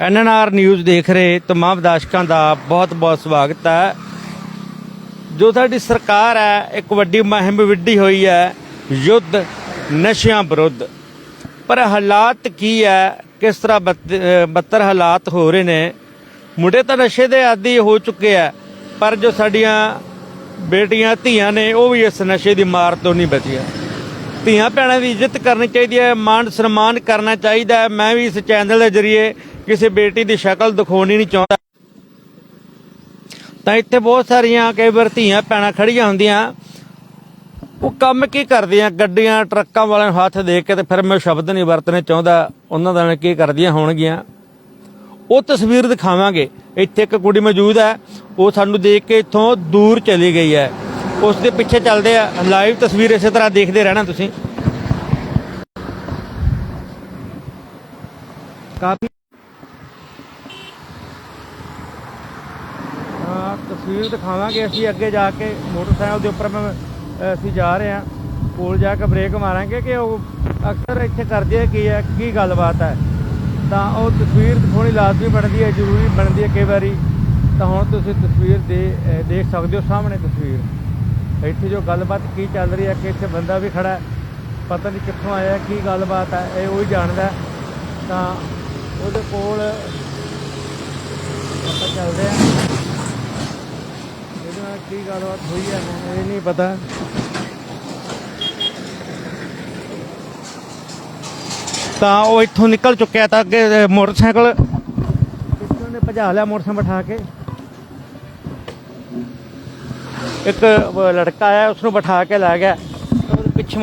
NNR news ਦੇਖ ਰਹੇ ਤਮਾਮ ਦਰਸ਼ਕਾਂ ਦਾ ਬਹੁਤ-ਬਹੁਤ ਸਵਾਗਤ ਹੈ। ਜੋ ਸਾਡੀ ਸਰਕਾਰ ਹੈ, ਇੱਕ ਵੱਡੀ ਮੁਹਿੰਮ ਵਿੱਢੀ ਹੋਈ ਹੈ, ਯੁੱਧ ਨਸ਼ਿਆਂ ਵਿਰੁੱਧ। ਪਰ ਹਾਲਾਤ ਕੀ ਹੈ? ਕਿਸ ਤਰ੍ਹਾਂ ਬੱਤਰ ਹਾਲਾਤ ਹੋ ਰਹੇ ਨੇ? ਮੁੰਡੇ ਤਾਂ ਨਸ਼ੇ ਦੇ ਆਦੀ ਹੋ ਚੁੱਕੇ ਆ ਪਰ ਜੋ ਸਾਡੀਆਂ ਬੇਟੀਆਂ, ਧੀਆਂ ਨੇ, ਉਹ ਵੀ ਇਸ ਨਸ਼ੇ ਦੀ ਮਾਰ ਤੋਂ ਨਹੀਂ ਬਚੀਆਂ। ਧੀਆਂ ਭੈਣਾਂ ਦੀ ਇੱਜ਼ਤ ਕਰਨੀ ਚਾਹੀਦੀ ਹੈ, ਮਾਣ ਸਨਮਾਨ ਕਰਨਾ ਚਾਹੀਦਾ ਹੈ। ਮੈਂ ਵੀ ਇਸ ਚੈਨਲ ਦੇ ਜ਼ਰੀਏ ਕਿਸੇ ਬੇਟੀ ਦੀ ਸ਼ਕਲ ਦਿਖਾਉਣੀ ਨਹੀਂ ਚਾਹੁੰਦਾ। ਤਾਂ ਇੱਥੇ ਬਹੁਤ ਸਾਰੀਆਂ ਕਈ ਵਾਰ ਧੀਆਂ ਭੈਣਾਂ ਖੜੀਆਂ ਹੁੰਦੀਆਂ, ਉਹ ਕੰਮ ਕੀ ਕਰਦੀਆਂ? ਗੱਡੀਆਂ, ਟਰੱਕਾਂ ਵਾਲਿਆਂ ਨੂੰ ਹੱਥ ਦੇ ਕੇ ਤੇ ਫਿਰ ਮੈਂ ਸ਼ਬਦ ਨਹੀਂ ਵਰਤਣੇ ਚਾਹੁੰਦਾ। ਉਹਨਾਂ ਦਾ ਕੀ ਕਰਦੀਆਂ ਹੋਣਗੀਆਂ? ਉਹ ਤਸਵੀਰ ਦਿਖਾਵਾਂਗੇ। ਇੱਥੇ ਇੱਕ ਕੁੜੀ ਮੌਜੂਦ ਹੈ। ਉਹ ਸਾਨੂੰ ਦੇਖ ਕੇ ਇੱਥੋਂ ਦੂਰ ਚਲੀ ਗਈ ਹੈ। ਉਸ ਦੇ ਪਿੱਛੇ ਚੱਲਦੇ ਆ। ਲਾਈਵ ਤਸਵੀਰ ਇਸੇ ਤਰ੍ਹਾਂ ਦੇਖਦੇ ਰਹਿਣਾ ਤੁਸੀਂ। ਕਾਫੀ ਹਾਂ ਤਸਵੀਰ ਦਿਖਾਵਾਂਗੇ, ਅਸੀਂ ਅੱਗੇ ਜਾ ਕੇ ਮੋਟਰਸਾਈਕਲ ਦੇ ਉੱਪਰ ਮੈਂ ਅਸੀਂ ਜਾ ਰਹੇ ਹਾਂ। ਕੋਲ ਜਾ ਕੇ ਬ੍ਰੇਕ ਮਾਰਾਂਗੇ ਕਿ ਉਹ ਅਕਸਰ ਇੱਥੇ ਕਰਦੇ ਆ, ਕੀ ਹੈ, ਕੀ ਗੱਲਬਾਤ ਹੈ। ਤਾਂ ਉਹ ਤਸਵੀਰ ਦਿਖਾਉਣੀ ਲਾਜ਼ਮੀ ਬਣਦੀ ਹੈ, ਜ਼ਰੂਰੀ ਬਣਦੀ ਹੈ ਕਈ ਵਾਰੀ। ਤਾਂ ਹੁਣ ਤੁਸੀਂ ਤਸਵੀਰ ਦੇ ਦੇਖ ਸਕਦੇ ਹੋ ਸਾਹਮਣੇ ਤਸਵੀਰ। ਇੱਥੇ ਜੋ ਗੱਲਬਾਤ ਕੀ ਚੱਲ ਰਹੀ ਹੈ, ਕਿ ਇੱਥੇ ਬੰਦਾ ਵੀ ਖੜਾ ਪਤਾ ਨਹੀਂ ਕਿੱਥੋਂ ਆਇਆ, ਕੀ ਗੱਲਬਾਤ ਹੈ, ਇਹ ਉਹ ਹੀ ਜਾਣਦਾ ਤਾਂ ਉਹਦੇ ਕੋਲ ਆਪਾਂ ਚੱਲਦੇ ਹਾਂ। ਇਹਦੇ ਨਾਲ ਕੀ ਗੱਲਬਾਤ ਹੋਈ ਹੈ ਮੈਨੂੰ ਇਹ ਨਹੀਂ ਪਤਾ ਤਾਂ ਉਹ ਇੱਥੋਂ ਨਿਕਲ ਚੁੱਕਿਆ ਤਾਂ ਅੱਗੇ ਅ, ਮੋਟਰਸਾਈਕਲ ਪਿੱਛੋਂ ਨੇ ਭਜਾ ਲਿਆ ਮੋਟਰਸਾਈਕਲ ਬਿਠਾ ਕੇ ਇੱਕ ਅ, ਲੜਕਾ ਆਇਆ ਉਸ ਨੂੰ ਬਿਠਾ ਕੇ ਲੈ ਗਿਆ ਤਾਂ ਉਹਦੇ ਪਿੱਛੇ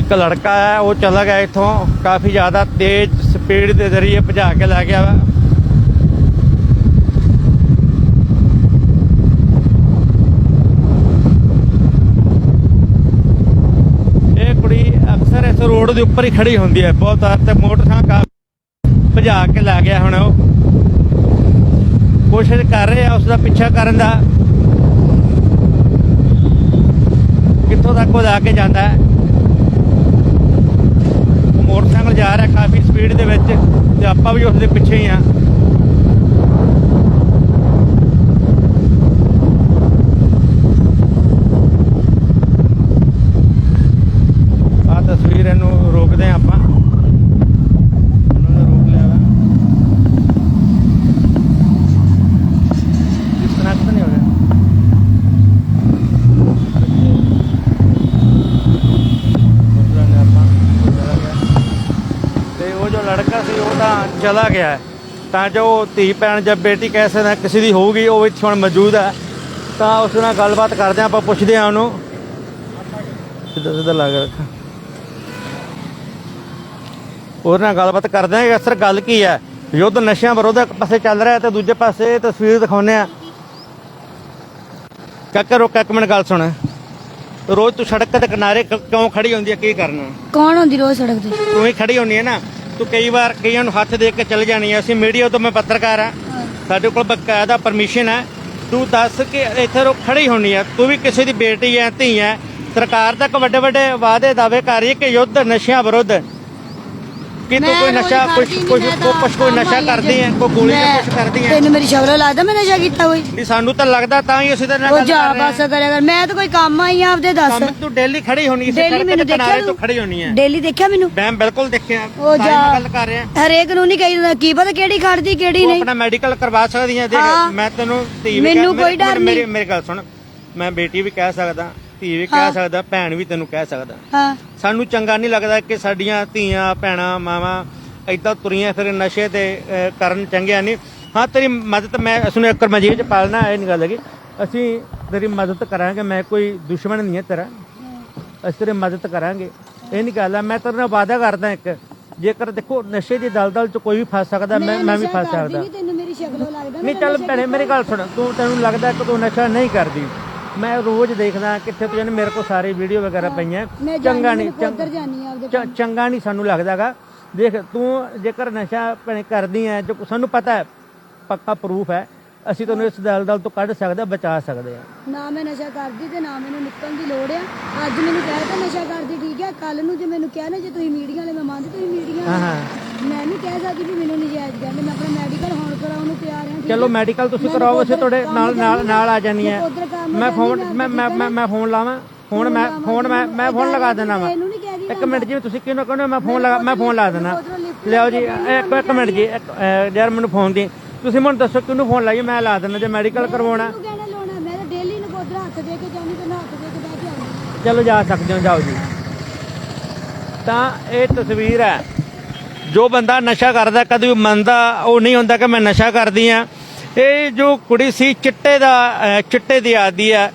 ਇੱਕ ਲੜਕਾ ਹੈ, ਉਹ ਚਲਾ ਗਿਆ ਇੱਥੋਂ। ਕਾਫੀ ਜ਼ਿਆਦਾ ਤੇਜ਼ ਸਪੀਡ ਦੇ ਜ਼ਰੀਏ ਭਜਾ ਕੇ ਲੈ ਗਿਆ ਵਾ। ਇਹ ਕੁੜੀ ਅਕਸਰ ਇਸ ਰੋਡ ਦੇ ਉੱਪਰ ਹੀ ਖੜੀ ਹੁੰਦੀ ਹੈ। ਬਹੁਤ ਵਾਰ ਤੇ ਮੋਟਰਸਾਈਕਲ ਭਜਾ ਕੇ ਲੈ ਗਿਆ ਹੁਣ ਉਹ। ਕੋਸ਼ਿਸ਼ ਕਰ ਰਹੇ ਆ ਉਸ ਦਾ ਪਿੱਛਾ ਕਰਨ ਦਾ। ਕਿੱਥੋਂ ਤੱਕ ਉਹ ਜਾ ਕੇ ਜਾਂਦਾ ਹੈ। ਮੋਟਰਸਾਈਕਲ ਜਾ ਰਿਹਾ ਕਾਫੀ ਸਪੀਡ ਦੇ ਵਿੱਚ ਤੇ ਆਪਾਂ ਵੀ ਉਸ ਦੇ ਪਿੱਛੇ ਹੀ ਆ ਤਸਵੀਰ ਇਹਨੂੰ ਰੋਕਦੇ ਆ ਆਪਾਂ ਉਹਨਾਂ ਨੇ ਰੋਕ ਲਿਆ ਵਾ ਡਿਸਕਨੈਕਟ ਨਹੀਂ ਹੋ ਰਿਹਾ ਦੂਸਰਾ ਨੇ ਆਪਾਂ ਉਹ ਚਲਾ ਗਿਆ ਤੇ ਉਹ ਜੋ ਲੜਕਾ ਸੀ ਉਹ ਤਾਂ ਚਲਾ ਗਿਆ ਹੈ। ਤਾਂ ਜੋ ਧੀ ਭੈਣ ਜਾਂ ਬੇਟੀ ਕਹਿ ਸਕਦਾ ਕਿਸੇ ਦੀ ਹੋਊਗੀ ਉਹ ਇੱਥੇ ਹੁਣ ਮੌਜੂਦ ਹੈ। ਤਾਂ ਉਸ ਨਾਲ ਗੱਲਬਾਤ ਕਰਦੇ ਆਪਾਂ ਪੁੱਛਦੇ ਹਾਂ ਉਹਨੂੰ। ਸਿੱਧਾ ਸਿੱਧਾ ਲਾ ਕੇ ਰੱਖਾਂ। ਉਹਦੇ ਨਾਲ ਗੱਲਬਾਤ ਕਰਦੇ ਕਿ ਅਸਰ ਗੱਲ ਕੀ ਹੈ? ਯੁੱਧ ਨਸ਼ਿਆਂ ਵਿਰੁੱਧ ਇੱਕ ਪਾਸੇ ਚੱਲ ਰਿਹਾ ਤੇ ਦੂਜੇ ਪਾਸੇ ਤਸਵੀਰ ਦਿਖਾਉਂਦੇ ਆ ਕਾਕਾ ਰੋਕ ਇੱਕ ਮਿੰਟ ਗੱਲ ਸੁਣ। ਰੋਜ਼ ਤੂੰ ਸੜਕ ਦੇ ਕਿਨਾਰੇ ਕਿਉਂ ਖੜੀ ਹੁੰਦੀ ਹੈ? ਕੀ ਕਰਨਾ? ਕੌਣ ਹੁੰਦੀ ਰੋਜ਼ ਸੜਕ ਤੇ? ਤੂੰ ਹੀ ਖੜੀ ਹੁੰਨੀ ਹੈ ਨਾ। ਤੂੰ ਕਈ ਵਾਰ ਕਈਆਂ ਨੂੰ ਹੱਥ ਦੇ ਕੇ ਚਲ ਜਾਣੀ ਹੈ ਅਸੀਂ ਮੀਡੀਆ ਤੋਂ ਮੈਂ ਪੱਤਰਕਾਰ ਆ। ਸਾਡੇ ਕੋਲ ਬਕਾਇਦਾ ਪਰਮਿਸ਼ਨ ਹੈ ਤੂੰ ਦੱਸ ਕਿ ਇੱਥੇ ਰੋ ਖੜੀ ਹੋਣੀ ਹੈ ਤੂੰ ਵੀ ਕਿਸੇ ਦੀ ਬੇਟੀ ਹੈ ਧੀ ਹੈ ਸਰਕਾਰ ਤੱਕ ਵੱਡੇ ਵੱਡੇ ਵਾਅਦੇ ਦਾਅਵੇ ਕਰ ਰਹੀ ਹੈ ਕਿ ਯੁੱਧ ਨਸ਼ਿਆਂ ਵਿਰੁੱਧ। ਕਿ ਤੂੰ ਮੈਂ ਕੋਈ ਨਸ਼ਾ ਕੁਝ ਨੀ, ਕੁਝ ਤਾਂ ਕੁਝ ਕੋਈ ਨਸ਼ਾ ਕਰਦੀ ਹੈ ਕੋਈ ਗੋਲੀ ਮੈਂ- ਕੁਝ ਕਰਦੀ ਹੈ। ਤੈਨੂੰ ਮੇਰੀ ਸ਼ਕਲ ਲੱਗਦਾ ਮੈਂ ਨਸ਼ਾ ਕੀਤਾ ਕੋਈ। ਨਹੀਂ ਸਾਨੂੰ ਤਾਂ ਲੱਗਦਾ ਤਾਂ ਹੀ ਅਸੀਂ ਤੇਰੇ ਨਾਲ ਉਹ ਜਾ ਬਸ ਕਰਿਆ ਕਰ। ਮੈਂ ਤਾਂ ਕੋਈ ਕੰਮ ਆਈ ਆ ਆਪਦੇ ਦੱਸ। ਕੰਮ ਤੂੰ ਡੇਲੀ ਖੜੀ ਹੋਣੀ ਹੈ ਡੇਲੀ ਮੈਨੂੰ ਦੇਖਿਆ ਤੋਂ ਤੂੰ? ਖੜੀ ਹੋਣੀ ਹੈ। ਡੇਲੀ ਦੇਖਿਆ ਮੈਨੂੰ? ਮੈਂ ਬਿਲਕੁਲ ਦੇਖਿਆ ਉਹ ਤਾਂ ਜਾ। ਗੱਲ ਕਰ ਰਿਹਾ। ਹਰੇਕ ਨੂੰ ਨਹੀਂ ਕਹੀ ਕੀ ਪਤਾ ਕਿਹੜੀ ਖੜਦੀ ਕਿਹੜੀ ਤੂੰ ਨਹੀਂ। ਆਪਣਾ ਮੈਡੀਕਲ ਕਰਵਾ ਸਕਦੀ ਹੈ ਦੇਖ। ਮੈਂ ਤੈਨੂੰ ਮੈਨੂੰ ਕੋਈ ਡਰ ਮੇਰੀ- ਨਹੀਂ। ਮੇਰੀ ਗੱਲ ਸੁਣ। ਮੈਂ ਬੇਟੀ ਵੀ ਕਹਿ ਸਕਦਾ ਧੀ ਵੀ ਕਹਿ। ਸਕਦਾ ਭੈਣ ਵੀ ਤੈਨੂੰ ਕਹਿ ਸਕਦਾ। ਹਾਂ। ਸਾਨੂੰ ਚੰਗਾ ਨਹੀਂ ਲੱਗਦਾ ਕਿ ਸਾਡੀਆਂ ਧੀਆਂ ਭੈਣਾਂ ਮਾਵਾਂ ਏਦਾਂ ਤੁਰੀਆਂ ਫਿਰ ਨਸ਼ੇ ਤੇ ਅਹ, ਕਰਨ ਚੰਗਿਆ ਨਹੀਂ। ਹਾਂ ਤੇਰੀ ਮਦਦ ਮੈਂ ਅਸਨੂੰ ਇੱਕ ਮਜੀਦ ਚ ਪਾਲਣਾ ਇਹ ਨਹੀਂ ਗੱਲ ਹੈਗੀ। ਅਸੀਂ ਤੇਰੀ ਮਦਦ ਕਰਾਂਗੇ ਮੈਂ ਕੋਈ ਦੁਸ਼ਮਣ ਨਹੀਂ ਹੈ ਤੇਰਾ। ਅਸੀਂ ਤੇਰੀ ਮਦਦ ਕਰਾਂਗੇ। ਇਹ ਨਹੀਂ ਗੱਲ ਹੈ ਮੈਂ ਤੇਰੇ ਨਾਲ ਵਾਅਦਾ ਕਰਦਾ ਇੱਕ। ਜੇਕਰ ਦੇਖੋ ਨਸ਼ੇ ਦੀ ਦਲਦਲ ਚ ਕੋਈ ਵੀ ਫਸ ਸਕਦਾ ਮੈਂ ਮੈਂ ਵੀ ਫਸ ਸਕਦਾ। ਤੈਨੂੰ ਮੇਰੀ ਸ਼ਕਲੋਂ ਲੱਗਦਾ ਨਹੀਂ ਚੱਲ ਭੈਣੇ ਮੇਰੀ ਗੱਲ ਸੁਣ। ਤੂੰ ਤੈਨੂੰ ਲੱਗਦਾ ਕਿ ਤੂੰ ਨਸ਼ਾ ਨਹੀਂ ਕਰਦੀ। ਮੈਂ ਰੋਜ਼ ਦੇਖਦਾ ਕਿੱਥੇ ਤੂੰ ਜਾਨੇ ਮੇਰੇ ਕੋਲ ਸਾਰੇ ਵੀਡੀਓ ਵਗੈਰਾ ਪਈਆਂ। ਮੈਂ ਚੰਗਾ ਨਹੀਂ ਉਧਰ ਜਾਨੀ ਆ ਆਪਦੇ ਚ- ਚੰਗਾ ਨਹੀਂ ਸਾਨੂੰ ਲੱਗਦਾਗਾ। ਦੇਖ ਤੂੰ ਜੇਕਰ ਨਸ਼ਾ ਭੈਣੇ ਕਰਦੀ ਐ ਜੋ ਸਾਨੂੰ ਪਤਾ ਹੈ ਪੱਕਾ ਪ੍ਰੂਫ ਹੈ ਅਸੀਂ ਤੁਹਾਨੂੰ ਇਸ ਦਲਦਲ ਤੋਂ ਕੱਢ ਸਕਦੇ ਹਾਂ ਬਚਾ ਸਕਦੇ ਹਾਂ। ਨਾ ਮੈਂ ਨਸ਼ਾ ਕਰਦੀ ਤੇ ਨਾ ਮੈਨੂੰ ਨਿਕਲਣ ਦੀ ਲੋੜ ਆ। ਅੱਜ ਮੈਨੂੰ ਕਹਿ ਤਾ ਨਸ਼ਾ ਕਰਦੀ ਠੀਕ ਹੈ ਕੱਲ ਨੂੰ ਜੇ ਮੈਨੂੰ ਕਹਿ ਨਾ ਜੇ ਤੁਸੀਂ ਮੀਡੀਆ ਵਾਲੇ ਮੈਂ ਮੰਨਦੀ ਤੁਸੀਂ ਮੀਡੀਆ ਹਾਂ ਹਾਂ। ਮੈਂ ਨਹੀਂ ਕਹਿ ਸਕਦੀ ਵੀ ਮੈਨੂੰ ਨਜਾਇਜ਼ ਕਹਿੰਦੇ ਮੈਂ ਆਪਣਾ ਮੈਡੀਕਲ ਹੋਣ ਕਰਾਉਣ ਨੂੰ ਤਿਆਰ ਹਾਂ ਠੀਕ ਚਲੋ? ਮੈਡੀਕਲ ਤੁਸੀਂ ਕਰਾਓ ਅਸੀਂ ਤੁਹਾਡੇ ਨਾਲ ਨਾਲ ਆ ਜਾਨੀ ਹੈ। ਮੈਂ ਫੋਨ ਮੈਂ ਮੈਂ ਮੈਂ- ਮੈਂ ਫੋਨ ਲਾਵਾਂ। ਫੋਨ ਮੈਂ ਫੋਨ ਮੈਂ ਮੈਂ ਫੋਨ ਲਗਾ ਦੇਣਾ ਵਾ। ਇਹਨੂੰ ਨਹੀਂ ਕਹਿ ਦੀ ਇੱਕ ਮਿੰਟ ਜੀ ਤੁਸੀਂ ਕਿਹਨੂੰ ਕਹਿੰਦੇ ਹੋ? ਮੈਂ ਫੋਨ ਲਗਾ ਮੈਂ ਫੋਨ ਲਾ ਦੇਣਾ ਲਿਆਓ ਜੀ ਇੱਕ ਇੱਕ ਮਿੰਟ ਜੀ ਇੱਕ, ਅਹ, ਯਾਰ ਮੈਨੂੰ ਫੋਨ ਦੀ। ਤੁਸੀਂ ਮੈਨੂੰ ਦੱਸੋ ਕਿਹਨੂੰ ਫੋਨ ਲਾਈਏ? ਮੈਂ ਲਾ ਦੇਣਾ ਜੇ ਮੈਡੀਕਲ ਕਰਵਾਉਣਾ। ਤੂੰ ਕਹਿਣਾ ਲਾਉਣਾ? ਮੈਂ ਤਾਂ ਡੇਲੀ ਨੂੰ ਕੋਦਰ ਹੱਥ ਦੇ ਕੇ ਜਾਣੀ ਤੇ ਨਾ ਹੱਥ ਦੇ ਕੇ ਬਹਿ ਕੇ ਆਉਣੀ ਚਲੋ ਜਾ ਸਕਦੇ ਹੋ ਜਾਓ ਜੀ। ਤਾਂ ਇਹ ਤਸਵੀਰ ਹੈ ਜੋ ਬੰਦਾ ਨਸ਼ਾ ਕਰਦਾ, ਕਦੇ ਵੀ ਮੰਨਦਾ, ਉਹ ਨਹੀਂ ਹੁੰਦਾ ਕਿ ਮੈਂ ਨਸ਼ਾ ਕਰਦੀ ਆ ਇਹ ਜੋ ਕੁੜੀ ਸੀ, ਚਿੱਟੇ ਦਾ ਚਿੱਟੇ ਦੀ ਆਦੀ ਆ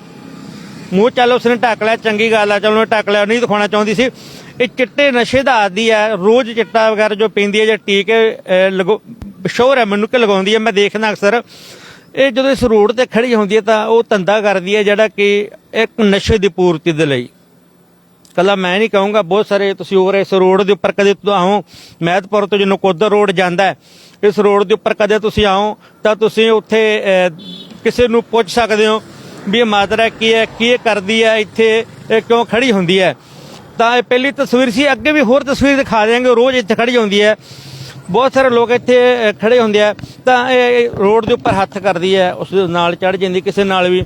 ਮੂੰਹ ਚੱਲ, ਉਸਨੇ ਢੱਕ ਲਿਆ, ਚੰਗੀ ਗੱਲ ਆ, ਚਲੋ ਢੱਕ ਲਿਆ ਨਹੀਂ ਦਿਖਾਉਣਾ ਚਾਹੁੰਦੀ ਸੀ। ਇਹ ਚਿੱਟੇ ਨਸ਼ੇ ਦਾ ਆਦੀ ਹੈ, ਰੋਜ਼ ਚਿੱਟਾ ਵਗੈਰਾ ਜੋ ਪੀਂਦੀ ਹੈ ਜਾਂ ਟੀਕੇ ਲਗੋ, ਸ਼ੋਰ ਹੈ ਮੈਨੂੰ ਕਿ ਲਗਾਉਂਦੀ ਹੈ, ਮੈਂ ਦੇਖਦਾ ਅਕਸਰ। ਇਹ ਜਦੋਂ ਇਸ ਰੋਡ ਤੇ ਖੜੀ ਹੁੰਦੀ ਹੈ ਤਾਂ ਉਹ ਧੰਦਾ ਕਰਦੀ ਹੈ ਜਿਹੜਾ ਕਿ ਇੱਕ ਨਸ਼ੇ ਦੀ ਪੂਰਤੀ ਦੇ ਲਈ। ਕੱਲਾ ਮੈਂ ਨਹੀਂ ਕਹੂੰਗਾ ਬਹੁਤ ਸਾਰੇ ਤੁਸੀਂ ਹੋਰ ਇਸ ਰੋਡ ਦੇ ਉੱਪਰ ਕਦੇ ਆਓ ਮਹਿਤਪੁਰ ਤੋਂ ਜਿਹਨੂੰ ਕੋਦਰ ਰੋਡ ਜਾਂਦਾ ਇਸ ਰੋਡ ਦੇ ਉੱਪਰ ਕਦੇ ਤੁਸੀਂ ਆਓ ਤਾਂ ਤੁਸੀਂ ਉੱਥੇ ਕਿਸੇ ਨੂੰ ਪੁੱਛ ਸਕਦੇ ਹੋ ਵੀ ਇਹ ਮਾਤਰਾ ਕੀ ਹੈ ਕੀ ਇਹ ਕਰਦੀ ਹੈ ਇੱਥੇ ਇਹ ਕਿਉਂ ਖੜੀ ਹੁੰਦੀ ਹੈ। ਤਾਂ ਇਹ ਪਹਿਲੀ ਤਸਵੀਰ ਸੀ ਅੱਗੇ ਵੀ ਹੋਰ ਤਸਵੀਰ ਦਿਖਾ ਦੇਵਾਂਗੇ ਰੋਜ਼ ਇੱਥੇ ਖੜੀ ਹੁੰਦੀ ਹੈ। ਬਹੁਤ ਸਾਰੇ ਲੋਕ ਇੱਥੇ ਅਹ, ਖੜੇ ਹੁੰਦੇ ਆ ਤਾਂ ਇਹ ਰੋਡ ਦੇ ਉੱਪਰ ਹੱਥ ਕਰਦੀ ਹੈ ਉਸ ਦੇ ਨਾਲ ਚੜ ਜਾਂਦੀ ਕਿਸੇ ਨਾਲ ਵੀ।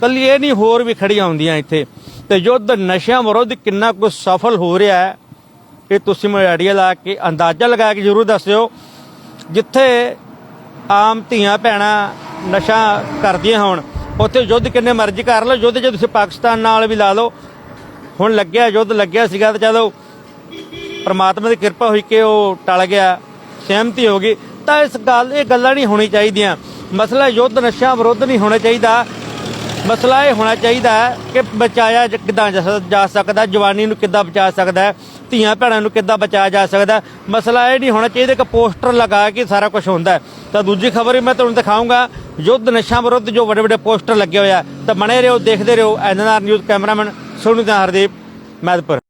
ਕੱਲੀ ਇਹ ਨਹੀਂ ਹੋਰ ਵੀ ਖੜੀਆਂ ਹੁੰਦੀਆਂ ਇੱਥੇ। ਤੇ ਯੁੱਧ ਨਸ਼ਿਆਂ ਵਿਰੁੱਧ ਕਿੰਨਾ ਕੁ ਸਫਲ ਹੋ ਰਿਹਾ ਹੈ, ਇਹ ਤੁਸੀਂ ਮੈਨੂੰ ਆਈਡੀਆ ਲਾ ਕੇ ਅੰਦਾਜ਼ਾ ਲਗਾ ਕੇ ਜ਼ਰੂਰ ਦੱਸਿਓ। ਜਿੱਥੇ ਆਮ ਧੀਆਂ ਭੈਣਾਂ ਨਸ਼ਾ ਕਰਦੀਆਂ ਹੋਣ, ਉੱਥੇ ਯੁੱਧ ਕਿੰਨੇ ਮਰਜ਼ੀ ਕਰ ਲਓ, ਯੁੱਧ ਜੇ ਤੁਸੀਂ ਪਾਕਿਸਤਾਨ ਨਾਲ ਵੀ ਲਾ ਲਓ। ਹੁਣ ਲੱਗਿਆ, ਯੁੱਧ ਲੱਗਿਆ ਸੀਗਾ ਤਾਂ ਚਲੋ ਪਰਮਾਤਮਾ ਦੀ ਕਿਰਪਾ ਹੋਈ ਕਿ ਉਹ ਟਲ ਗਿਆ, ਸਹਿਮਤੀ ਹੋ ਗਈ। ਤਾਂ ਇਸ ਗੱਲ, ਇਹ ਗੱਲਾਂ ਨਹੀਂ ਹੋਣੀ ਚਾਹੀਦੀਆਂ। ਮਸਲਾ ਯੁੱਧ ਨਸ਼ਾ ਵਿਰੁੱਧ ਨਹੀਂ ਹੋਣਾ ਚਾਹੀਦਾ। ਮਸਲਾ ਇਹ ਹੋਣਾ ਚਾਹੀਦਾ ਹੈ ਕਿ ਬਚਾਇਆ ਜ- ਕਿੱਦਾਂ ਜਾ ਸਕਦਾ ਜਵਾਨੀ ਨੂੰ ਕਿੱਦਾਂ ਬਚਾ ਸਕਦਾ ਹੈ, ਧੀਆਂ ਭੈਣਾਂ ਨੂੰ ਕਿੱਦਾਂ ਬਚਾਇਆ ਜਾ ਸਕਦਾ ਮਸਲਾ ਇਹ ਨਹੀਂ ਹੋਣਾ ਚਾਹੀਦਾ ਕਿ ਪੋਸਟਰ ਲਗਾ ਕੇ ਸਾਰਾ ਕੁਝ ਹੁੰਦਾ ਤਾਂ ਦੂਜੀ ਖਬਰ ਵੀ ਮੈਂ ਤੁਹਾਨੂੰ ਦਿਖਾਊਂਗਾ ਯੁੱਧ ਨਸ਼ਾ ਵਿਰੁੱਧ ਜੋ ਵੱਡੇ ਵੱਡੇ ਪੋਸਟਰ ਲੱਗੇ ਹੋਏ ਆ ਤਾਂ ਬਣੇ ਰਹੋ ਦੇਖਦੇ ਰਹੋ ਐਨਆਰ ਨਿਊਜ਼ ਕੈਮਰਾਮੈਨ ਸੋਨੂ ਦਾ ਹਰਦੀਪ ਮੈਦਪੁਰ।